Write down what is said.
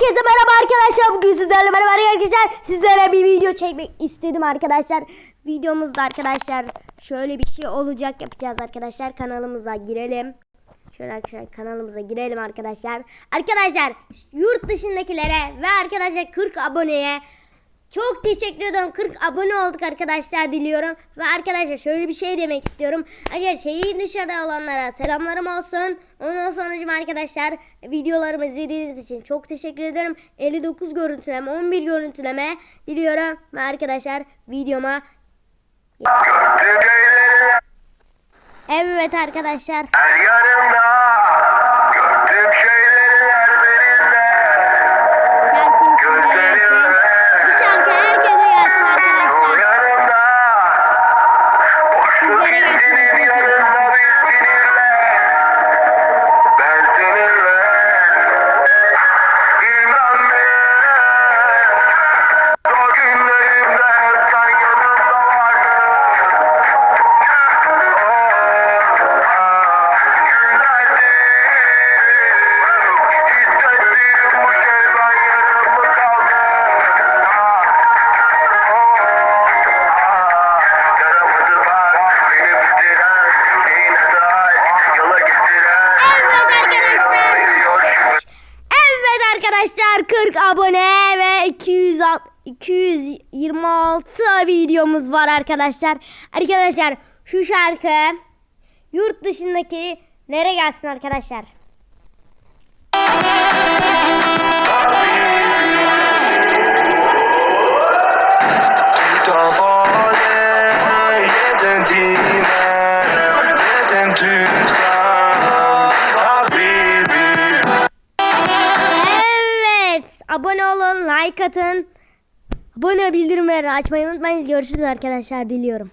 Herkese merhaba arkadaşlar. Bugün sizlerle beraber arkadaşlar sizlere bir video çekmek istedim arkadaşlar. Videomuzda arkadaşlar şöyle bir şey olacak yapacağız arkadaşlar. Kanalımıza girelim. Şöyle arkadaşlar kanalımıza girelim arkadaşlar. Arkadaşlar yurt dışındakilere ve arkadaşlar 40 aboneye çok teşekkür ederim. 40 abone olduk arkadaşlar diliyorum. Ve arkadaşlar şöyle bir şey demek istiyorum. Arkadaşlar şehir dışarıda olanlara selamlarım olsun. Ondan sonra arkadaşlar videolarımı izlediğiniz için çok teşekkür ederim. 59 görüntüleme 11 görüntüleme diliyorum. Ve arkadaşlar videoma Evet arkadaşlar. Her yanımda 40 abone ve 200 226 videomuz var arkadaşlar. Arkadaşlar şu şarkı yurt dışındaki nere gelsin arkadaşlar? Abone olun like atın. Abone bildirimleri açmayı unutmayın. Görüşürüz arkadaşlar diliyorum.